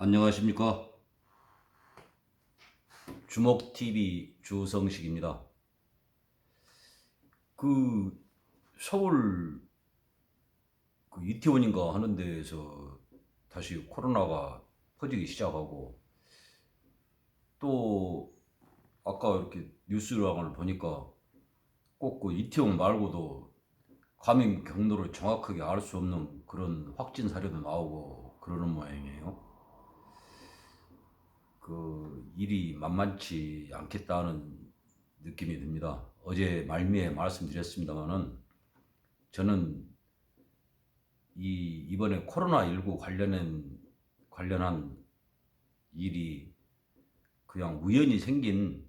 안녕하십니까. 주목TV 주성식입니다. 그 서울 그 이태원인가 하는 데에서 다시 코로나가 퍼지기 시작하고 또 아까 이렇게 뉴스랑을 보니까 꼭 그 이태원 말고도 감염 경로를 정확하게 알 수 없는 그런 확진 사례도 나오고 그러는 모양이에요. 그 일이 만만치 않겠다는 느낌이 듭니다. 어제 말미에 말씀드렸습니다만은 저는 이 이번에 코로나 19 관련한 관련한 일이 그냥 우연히 생긴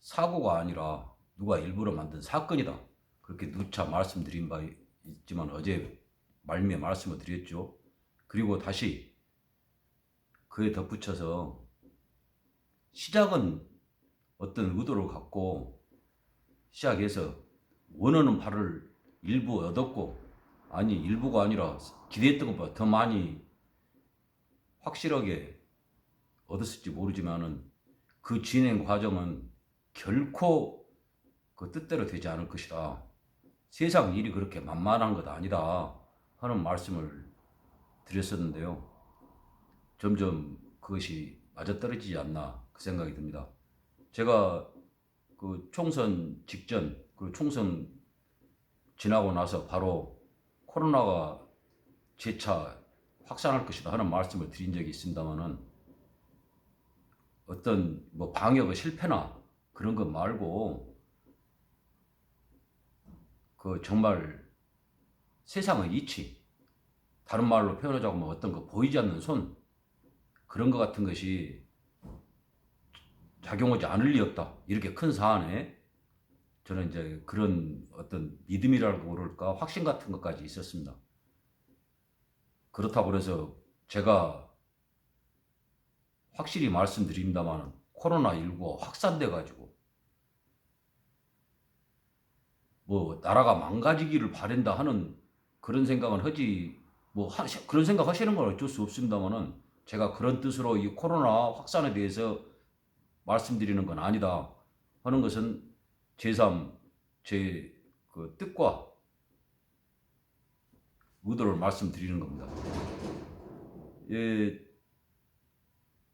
사고가 아니라 누가 일부러 만든 사건이다. 그렇게 누차 말씀드린 바 있지만 어제 말미에 말씀을 드렸죠. 그리고 다시 그에 덧붙여서 시작은 어떤 의도를 갖고 시작해서 원하는 바를 일부 얻었고 아니 일부가 아니라 기대했던 것보다 더 많이 확실하게 얻었을지 모르지만은 그 진행 과정은 결코 그 뜻대로 되지 않을 것이다. 세상 일이 그렇게 만만한 것 아니다 하는 말씀을 드렸었는데요. 점점 그것이 맞아떨어지지 않나 그 생각이 듭니다. 제가 그 총선 직전 그 총선 지나고 나서 바로 코로나가 재차 확산할 것이다 하는 말씀을 드린 적이 있습니다만은 어떤 뭐 방역의 실패나 그런 것 말고 그 정말 세상의 이치 다른 말로 표현하자고 뭐 어떤 거 보이지 않는 손 그런 것 같은 것이 작용하지 않을 리 없다. 이렇게 큰 사안에 저는 이제 그런 어떤 믿음이라고 그럴까 확신 같은 것까지 있었습니다. 그렇다고 해서 제가 확실히 말씀드립니다만 코로나19가 확산돼 가지고 뭐 나라가 망가지기를 바란다 하는 그런 생각은 하지 뭐 하, 그런 생각 하시는 건 어쩔 수 없습니다만은 제가 그런 뜻으로 이 코로나 확산에 대해서 말씀드리는 건 아니다 하는 것은 제3 제 그 뜻과 의도를 말씀드리는 겁니다. 예,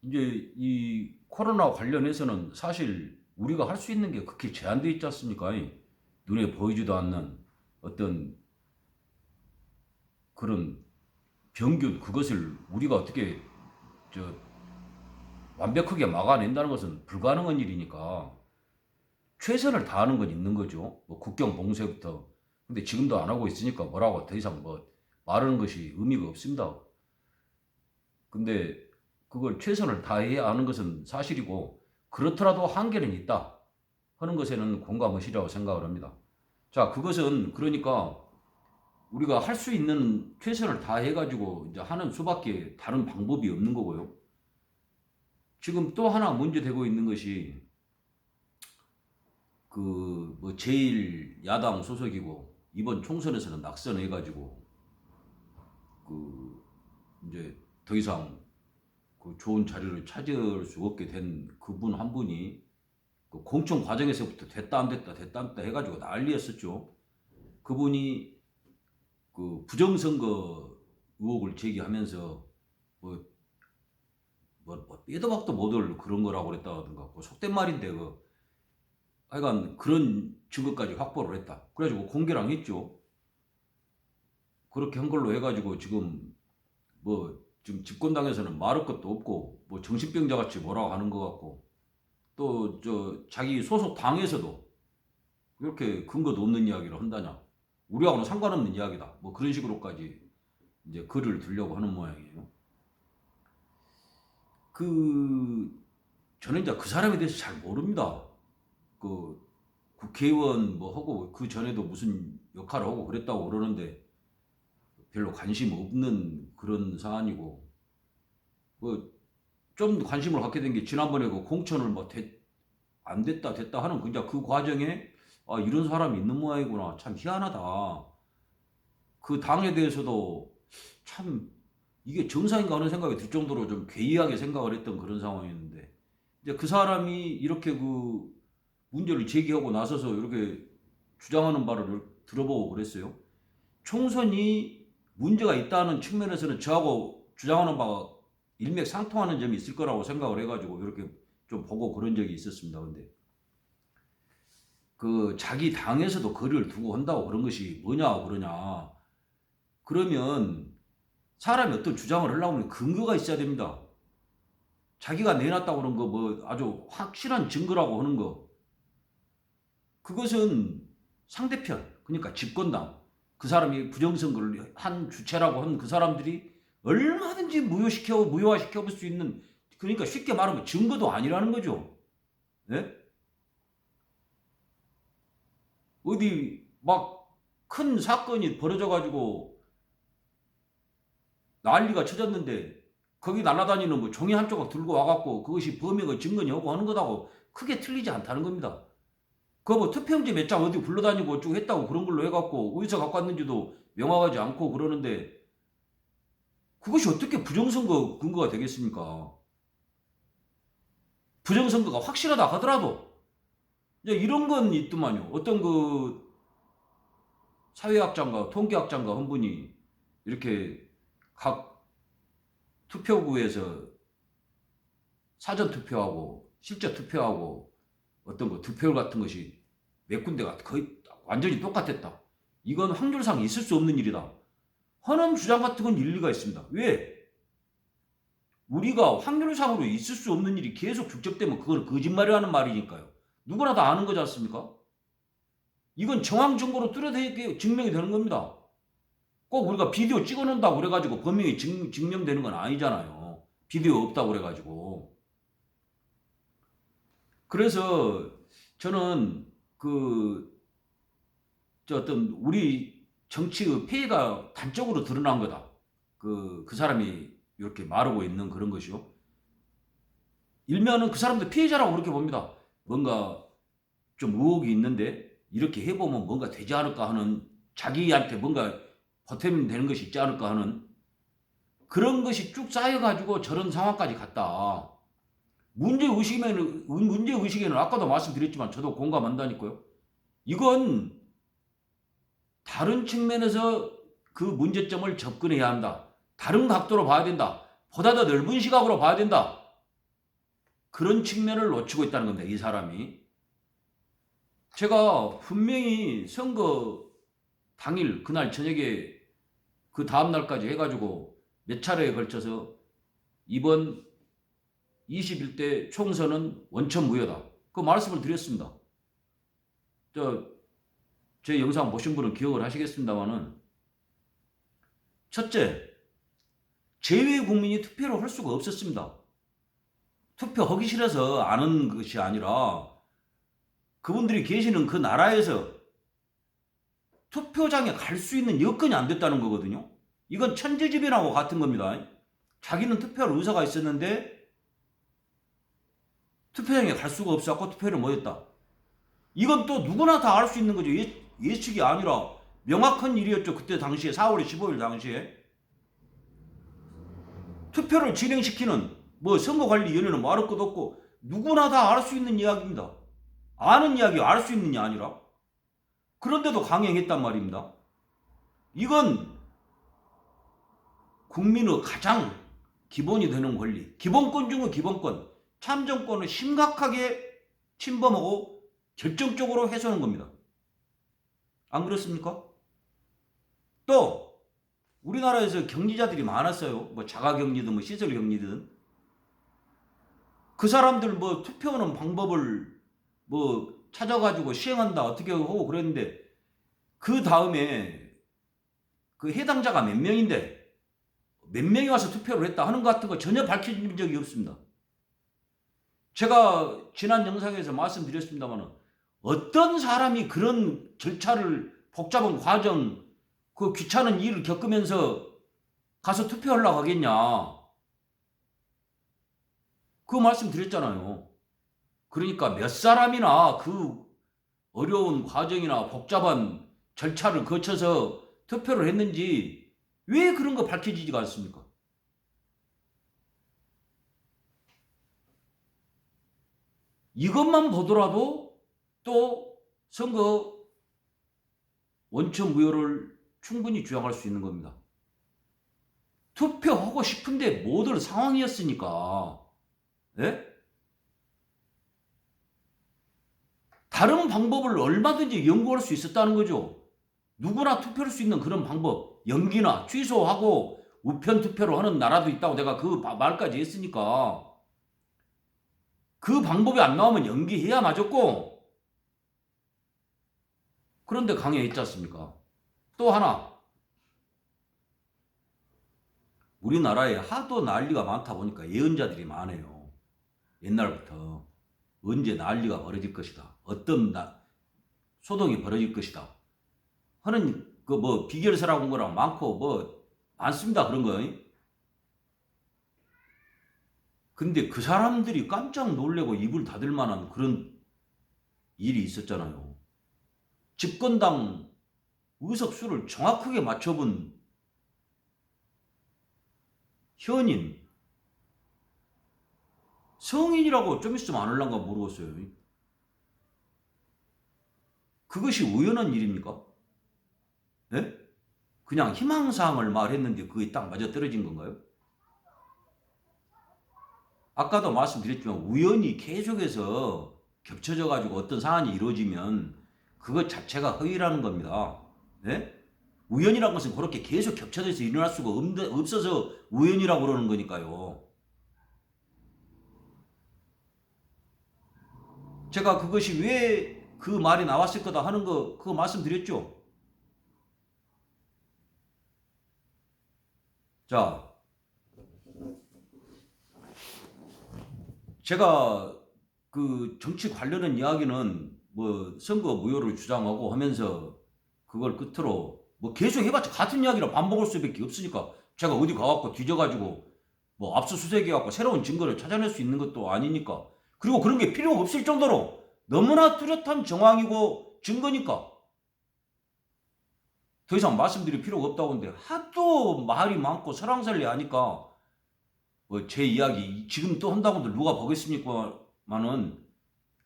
이제 이 코로나 관련해서는 사실 우리가 할 수 있는 게 그렇게 제한되어 있지 않습니까? 눈에 보이지도 않는 어떤 그런 병균 그것을 우리가 어떻게 저 완벽하게 막아낸다는 것은 불가능한 일이니까 최선을 다하는 건 있는 거죠. 뭐 국경 봉쇄부터. 근데 지금도 안 하고 있으니까 뭐라고 더 이상 뭐 말하는 것이 의미가 없습니다. 근데 그걸 최선을 다해야 하는 것은 사실이고 그렇더라도 한계는 있다 하는 것에는 공감하시라고 생각을 합니다. 자, 그것은 그러니까 우리가 할 수 있는 최선을 다해 가지고 이제 하는 수밖에 다른 방법이 없는 거고요. 지금 또 하나 문제되고 있는 것이 그 뭐 제일 야당 소속이고 이번 총선에서는 낙선해 가지고 그 이제 더 이상 그 좋은 자리를 찾을 수 없게 된 그분 한 분이 그 공천 과정에서부터 됐다 안 됐다 됐다 안 됐다 해가지고 난리였었죠. 그분이 그 부정선거 의혹을 제기하면서 뭐, 뭐, 뭐 빼도 박도 못할 그런 거라고 그랬다든가 그 속된 말인데 그 하여간 그런 증거까지 확보를 했다. 그래가지고 공개랑 했죠. 그렇게 한 걸로 해가지고 지금 뭐 지금 집권당에서는 말할 것도 없고 뭐 정신병자 같이 뭐라고 하는 것 같고 또 저 자기 소속 당에서도 이렇게 근거도 없는 이야기를 한다냐 우리하고는 상관없는 이야기다 뭐 그런 식으로까지 이제 글을 들려고 하는 모양이에요. 그 저는 이제 그 사람에 대해서 잘 모릅니다. 그 국회의원 뭐 하고 그 전에도 무슨 역할을 하고 그랬다고 그러는데 별로 관심 없는 그런 사안이고 뭐좀 관심을 갖게 된 게 지난번에 그 공천을 뭐안 됐다 됐다 하는 그냥 그 과정에 아 이런 사람이 있는 모양이구나 참 희한하다 그 당에 대해서도 참 이게 정상인가 하는 생각이 들 정도로 좀 괴이하게 생각을 했던 그런 상황이었는데 이제 그 사람이 이렇게 그 문제를 제기하고 나서서 이렇게 주장하는 바를 들어보고 그랬어요. 총선이 문제가 있다는 측면에서는 저하고 주장하는 바가 일맥상통하는 점이 있을 거라고 생각을 해가지고 이렇게 좀 보고 그런 적이 있었습니다. 근데 그 자기 당에서도 거리를 두고 한다고 그런 것이 뭐냐 그러냐 그러면 사람이 어떤 주장을 하려고 하면 근거가 있어야 됩니다. 자기가 내놨다고 그런 거뭐 아주 확실한 증거라고 하는 거 그것은 상대편 그러니까 집권당 그 사람이 부정선거를 한 주체라고 한그 사람들이 얼마든지 무효시켜 무효화시켜 볼 수 있는 그러니까 쉽게 말하면 증거도 아니라는 거죠. 예? 어디 막 큰 사건이 벌어져 가지고 난리가 쳐졌는데 거기 날아다니는 뭐 종이 한 조각 들고 와갖고 그것이 범행의 증거냐고 하는 거다고 크게 틀리지 않다는 겁니다. 그거 뭐 투표용지 몇 장 어디 굴러다니고 어쩌고 했다고 그런 걸로 해갖고 어디서 갖고 왔는지도 명확하지 않고 그러는데 그것이 어떻게 부정선거 근거가 되겠습니까? 부정선거가 확실하다 하더라도 이런 건 있더만요. 어떤 그 사회학자인가 통계학자인가 한 분이 이렇게 각 투표구에서 사전 투표하고 실제 투표하고 어떤 거 투표율 같은 것이 몇 군데가 거의 완전히 똑같았다. 이건 확률상 있을 수 없는 일이다. 하는 주장 같은 건 일리가 있습니다. 왜? 우리가 확률상으로 있을 수 없는 일이 계속 축적되면 그걸 거짓말이라는 말이니까요. 누구나 다 아는 거지 않습니까? 이건 정황 증거로 뚜렷하게 증명이 되는 겁니다. 꼭 우리가 비디오 찍어놓는다고 그래가지고 범행이 증, 증명되는 건 아니잖아요. 비디오 없다고 그래가지고. 그래서 저는 그, 저 어떤 우리 정치의 폐해가 단적으로 드러난 거다. 그, 그 사람이 이렇게 말하고 있는 그런 것이요. 일면은 그 사람도 피해자라고 그렇게 봅니다. 뭔가 좀 의혹이 있는데 이렇게 해보면 뭔가 되지 않을까 하는 자기한테 뭔가 보탬이 되는 것이 있지 않을까 하는 그런 것이 쭉 쌓여가지고 저런 상황까지 갔다. 문제 의식에는 문제 의식에는 아까도 말씀드렸지만 저도 공감한다니까요. 이건 다른 측면에서 그 문제점을 접근해야 한다. 다른 각도로 봐야 된다. 보다 더 넓은 시각으로 봐야 된다. 그런 측면을 놓치고 있다는 겁니다. 이 사람이. 제가 분명히 선거 당일 그날 저녁에 그 다음 날까지 해가지고 몇 차례에 걸쳐서 이번 21대 총선은 원천 무효다. 그 말씀을 드렸습니다. 저, 제 영상 보신 분은 기억을 하시겠습니다만은 첫째, 제외 국민이 투표를 할 수가 없었습니다. 투표하기 싫어서 아는 것이 아니라 그분들이 계시는 그 나라에서 투표장에 갈 수 있는 여건이 안 됐다는 거거든요. 이건 천재지변하고 같은 겁니다. 자기는 투표할 의사가 있었는데 투표장에 갈 수가 없었고 투표를 못했다. 이건 또 누구나 다 알 수 있는 거죠. 예, 예측이 아니라 명확한 일이었죠. 그때 당시에 4월 15일 당시에 투표를 진행시키는 뭐 선거관리위원회는 말할 것도 없고 누구나 다 알 수 있는 이야기입니다. 아는 이야기 알 수 있는 게 아니라 그런데도 강행했단 말입니다. 이건 국민의 가장 기본이 되는 권리, 기본권 중의 기본권, 참정권을 심각하게 침범하고 결정적으로 훼손한 겁니다. 안 그렇습니까? 또 우리나라에서 격리자들이 많았어요. 뭐 자가격리든 뭐 시설격리든 그 사람들 뭐 투표하는 방법을 뭐 찾아가지고 시행한다 어떻게 하고 그랬는데 그 다음에 그 해당자가 몇 명인데 몇 명이 와서 투표를 했다 하는 것 같은 거 전혀 밝혀진 적이 없습니다. 제가 지난 영상에서 말씀드렸습니다만 어떤 사람이 그런 절차를 복잡한 과정 그 귀찮은 일을 겪으면서 가서 투표하려고 하겠냐. 그 말씀 드렸잖아요. 그러니까 몇 사람이나 그 어려운 과정이나 복잡한 절차를 거쳐서 투표를 했는지 왜 그런 거 밝혀지지가 않습니까? 이것만 보더라도 또 선거 원천 무효를 충분히 주장할 수 있는 겁니다. 투표하고 싶은데 못 올 상황이었으니까. 예? 다른 방법을 얼마든지 연구할 수 있었다는 거죠. 누구나 투표할 수 있는 그런 방법, 연기나 취소하고 우편 투표로 하는 나라도 있다고 내가 그 바- 말까지 했으니까 그 방법이 안 나오면 연기해야 맞았고 그런데 강행했지 않습니까? 또 하나 우리나라에 하도 난리가 많다 보니까 예언자들이 많아요. 옛날부터 언제 난리가 벌어질 것이다. 어떤 나, 소동이 벌어질 것이다. 하는 그 뭐 비결서라고 거랑 많고 뭐 많습니다 그런 거. 근데 그 사람들이 깜짝 놀래고 입을 닫을 만한 그런 일이 있었잖아요. 집권당 의석수를 정확하게 맞춰본 현인 성인이라고 좀 있으면 안 할란가 모르겠어요. 그것이 우연한 일입니까? 예? 그냥 희망사항을 말했는데 그게 딱 맞아 떨어진 건가요? 아까도 말씀드렸지만 우연히 계속해서 겹쳐져 가지고 어떤 상황이 이루어지면 그것 자체가 허위라는 겁니다. 예? 우연이라는 것은 그렇게 계속 겹쳐져서 일어날 수가 없- 없어서 우연이라고 그러는 거니까요. 제가 그것이 왜 그 말이 나왔을 거다 하는 거 그거 말씀드렸죠. 자, 제가 그 정치 관련한 이야기는 뭐 선거 무효를 주장하고 하면서 그걸 끝으로 뭐 계속 해봤자 같은 이야기를 반복할 수밖에 없으니까 제가 어디 가갖고 뒤져가지고 뭐 압수수색해갖고 새로운 증거를 찾아낼 수 있는 것도 아니니까 그리고 그런 게 필요가 없을 정도로 너무나 뚜렷한 정황이고 증거니까 더 이상 말씀드릴 필요가 없다고 하는데 하도 말이 많고 설왕설래 하니까 뭐 제 이야기 지금 또 한다고들 누가 보겠습니까만은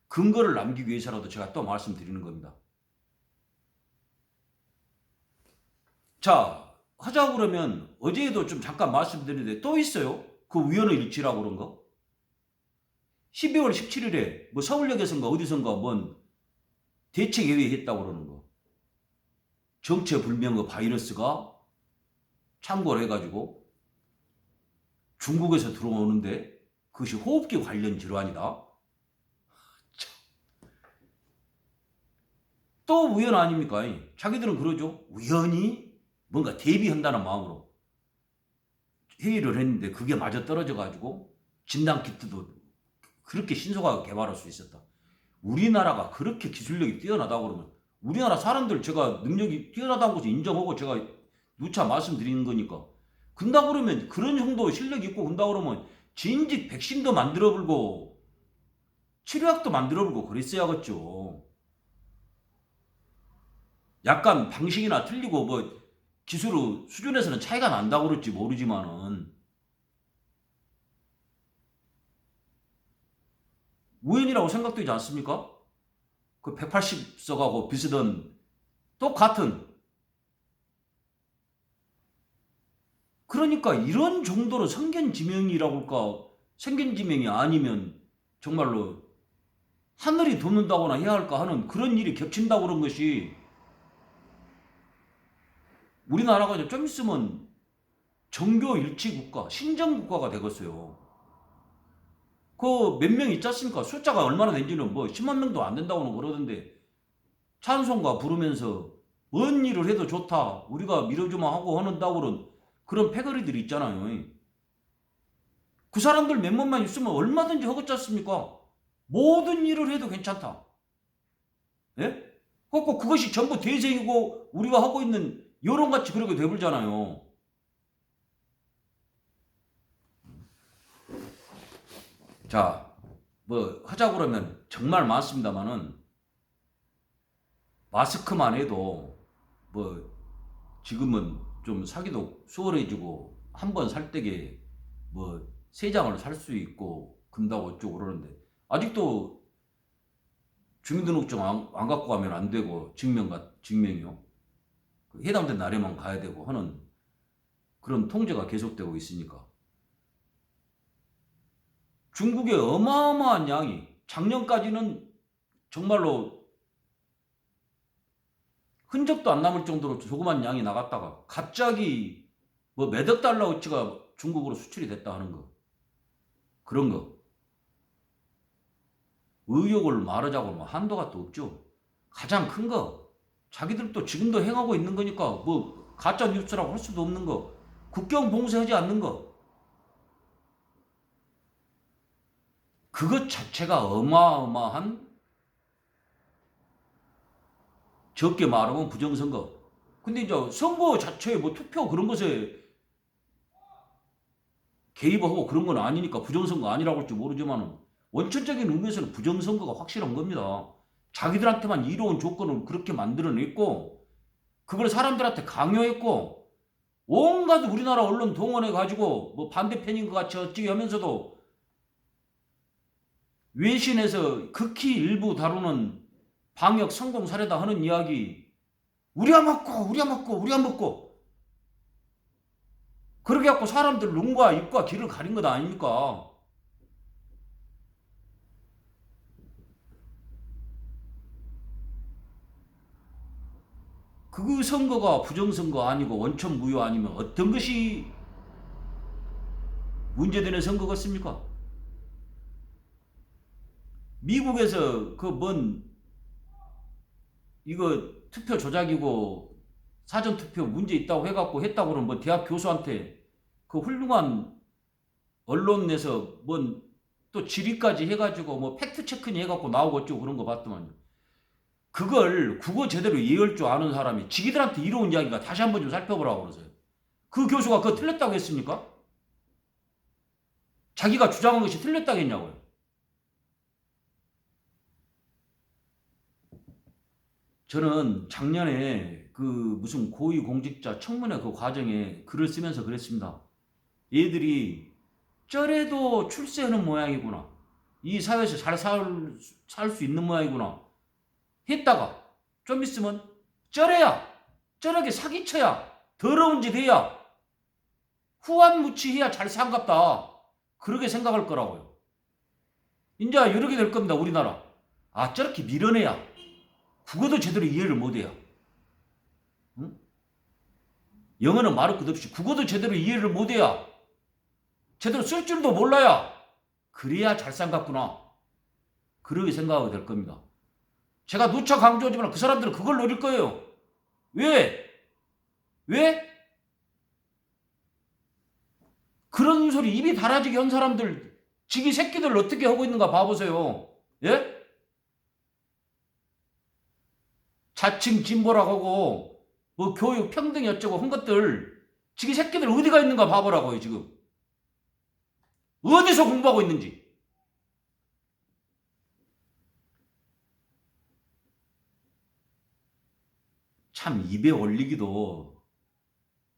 근거를 남기기 위해서라도 제가 또 말씀드리는 겁니다. 자 하자고 그러면 어제도 좀 잠깐 말씀드렸는데 또 있어요. 그 우연의 일치라고 그런 거. 12월 17일에 뭐 서울역에선가 어디선가 뭔 대책회의 했다고 그러는 거. 정체불명의 바이러스가 참고를 해가지고 중국에서 들어오는데 그것이 호흡기 관련 질환이다. 참. 또 우연 아닙니까? 자기들은 그러죠. 우연히 뭔가 대비한다는 마음으로 회의를 했는데 그게 마저 떨어져 가지고 진단 키트도 그렇게 신속하게 개발할 수 있었다. 우리나라가 그렇게 기술력이 뛰어나다고 그러면 우리나라 사람들 제가 능력이 뛰어나다는 것을 인정하고 제가 누차 말씀드리는 거니까 근다 그러면 그런 정도 실력이 있고 근다 그러면 진즉 백신도 만들어 불고 치료약도 만들어 불고 그랬어야겠죠. 약간 방식이나 틀리고 뭐 기술 수준에서는 차이가 난다고 그럴지 모르지만은 우연이라고 생각되지 않습니까? 그 180석하고 비슷한 똑같은 그러니까 이런 정도로 성견지명이라고 할까 성견지명이 아니면 정말로 하늘이 돋는다거나 해야 할까 하는 그런 일이 겹친다고 그런 것이 우리나라가 좀 있으면 정교 일치 국가, 신정 국가가 되겠어요. 그 몇 명 있지 않습니까? 숫자가 얼마나 된지는 뭐 10만 명도 안 된다고는 그러던데 찬송가 부르면서 뭔 일을 해도 좋다. 우리가 밀어주마 하고 하는다고 그런 그런 패거리들이 있잖아요. 그 사람들 몇몇만 있으면 얼마든지 하겠지 않습니까? 모든 일을 해도 괜찮다. 예? 꼭 그것이 전부 대세이고 우리가 하고 있는 여론같이 그렇게 돼버리잖아요. 자, 뭐 하자고 그러면 정말 많습니다만은 마스크만 해도 뭐 지금은 좀 사기도 수월해지고 한 번 살 때게 뭐 세 장을 살 수 있고 금다고 어쩌고 그러는데 아직도 주민등록증 안, 안 갖고 가면 안 되고 증명가 증명이요. 그 해당된 날에만 가야 되고 하는 그런 통제가 계속되고 있으니까 중국의 어마어마한 양이 작년까지는 정말로 흔적도 안 남을 정도로 조그만 양이 나갔다가 갑자기 뭐 몇억 달러어치가 중국으로 수출이 됐다 하는 거. 그런 거. 의욕을 말하자고 뭐 한도가 또 없죠. 가장 큰 거. 자기들도 지금도 행하고 있는 거니까 뭐 가짜 뉴스라고 할 수도 없는 거. 국경 봉쇄하지 않는 거 그것 자체가 어마어마한 적게 말하면 부정선거. 근데 이제 선거 자체에 뭐 투표 그런 것에 개입하고 그런 건 아니니까 부정선거 아니라고 할지 모르지만 원천적인 의미에서는 부정선거가 확실한 겁니다. 자기들한테만 이로운 조건을 그렇게 만들어냈고 그걸 사람들한테 강요했고 온갖 우리나라 언론 동원해 가지고 뭐 반대편인 것 같이 어찌게 하면서도 외신에서 극히 일부 다루는 방역 성공 사례다 하는 이야기 우리야 먹고 우리야 먹고 우리야 먹고 그렇게 갖고 사람들 눈과 입과 귀를 가린 것 아닙니까? 그 선거가 부정선거 아니고 원천 무효 아니면 어떤 것이 문제되는 선거 같습니까? 미국에서 그 뭔 이거 투표 조작이고 사전 투표 문제 있다고 해갖고 했다고 그러면 뭐 대학 교수한테 그 훌륭한 언론 내서 뭔 또 질의까지 해가지고 뭐 팩트 체크니 해갖고 나오고 어쩌고 그런 거 봤더만요. 그걸 국어 제대로 이해할 줄 아는 사람이 지기들한테 이로운 이야기가 다시 한번 좀 살펴보라고 그러세요. 그 교수가 그거 틀렸다고 했습니까? 자기가 주장한 것이 틀렸다고 했냐고요. 저는 작년에 그 무슨 고위공직자 청문회 그 과정에 글을 쓰면서 그랬습니다. 얘들이 쩔에도 출세하는 모양이구나. 이 사회에서 잘 살수 있는 모양이구나. 했다가 좀 있으면 쩔에야 쩔하게 사기쳐야 더러운 짓 해야 후한무치해야 잘 산갑다. 그렇게 생각할 거라고요. 이제 이렇게 될 겁니다. 우리나라. 아 저렇게 밀어내야 국어도 제대로 이해를 못해요. 응? 영어는 말할 것 없이 국어도 제대로 이해를 못해야 제대로 쓸 줄도 몰라야 그래야 잘 산갑구나. 그렇게 생각하게 될 겁니다. 제가 누차 강조하지만 그 사람들은 그걸 노릴 거예요. 왜? 왜? 그런 소리 입이 달아지게 한 사람들 지기 새끼들 어떻게 하고 있는가 봐보세요. 예? 자칭 진보라고 하고 뭐 교육 평등 어쩌고 한 것들 지기 새끼들 어디가 있는가 봐보라고요 지금. 어디서 공부하고 있는지. 참 입에 올리기도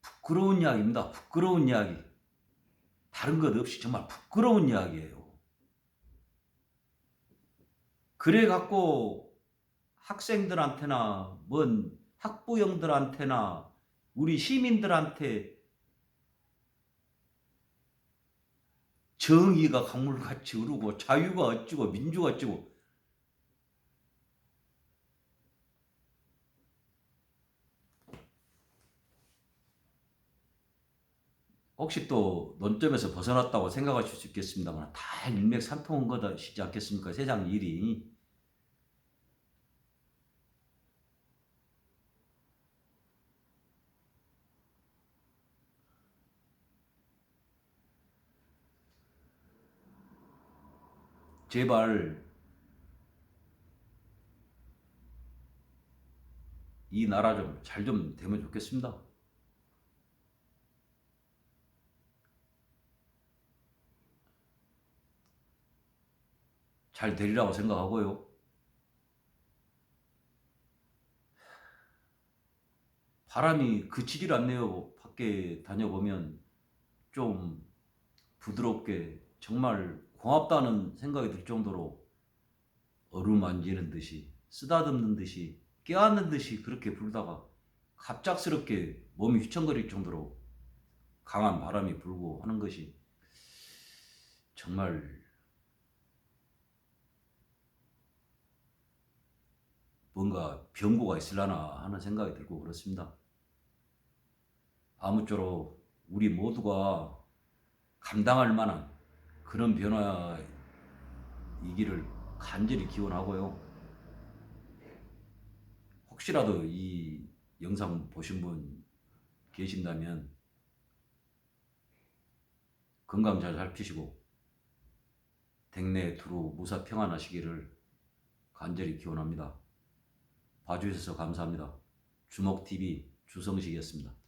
부끄러운 이야기입니다. 부끄러운 이야기. 다른 것 없이 정말 부끄러운 이야기예요. 그래 갖고 학생들한테나 뭔 학부형들한테나 우리 시민들한테 정의가 강물같이 흐르고 자유가 어찌고 민주가 어찌고 혹시 또 논점에서 벗어났다고 생각하실 수 있겠습니다만 다 일맥상통한 거다시지 않겠습니까? 세상 일이 제발 이 나라 좀 잘 좀 되면 좋겠습니다. 잘 되리라고 생각하고요. 바람이 그치질 않네요. 밖에 다녀보면 좀 부드럽게 정말 고맙다는 생각이 들 정도로 어루만지는 듯이 쓰다듬는 듯이 껴안는 듯이 그렇게 불다가 갑작스럽게 몸이 휘청거릴 정도로 강한 바람이 불고 하는 것이 정말 뭔가 병고가 있으려나 하는 생각이 들고 그렇습니다. 아무쪼록 우리 모두가 감당할 만한 그런 변화이기를 간절히 기원하고요. 혹시라도 이 영상 보신 분 계신다면 건강 잘 살피시고 댁내 두루 무사 평안하시기를 간절히 기원합니다. 봐주셔서 감사합니다. 주목TV 주성식이었습니다.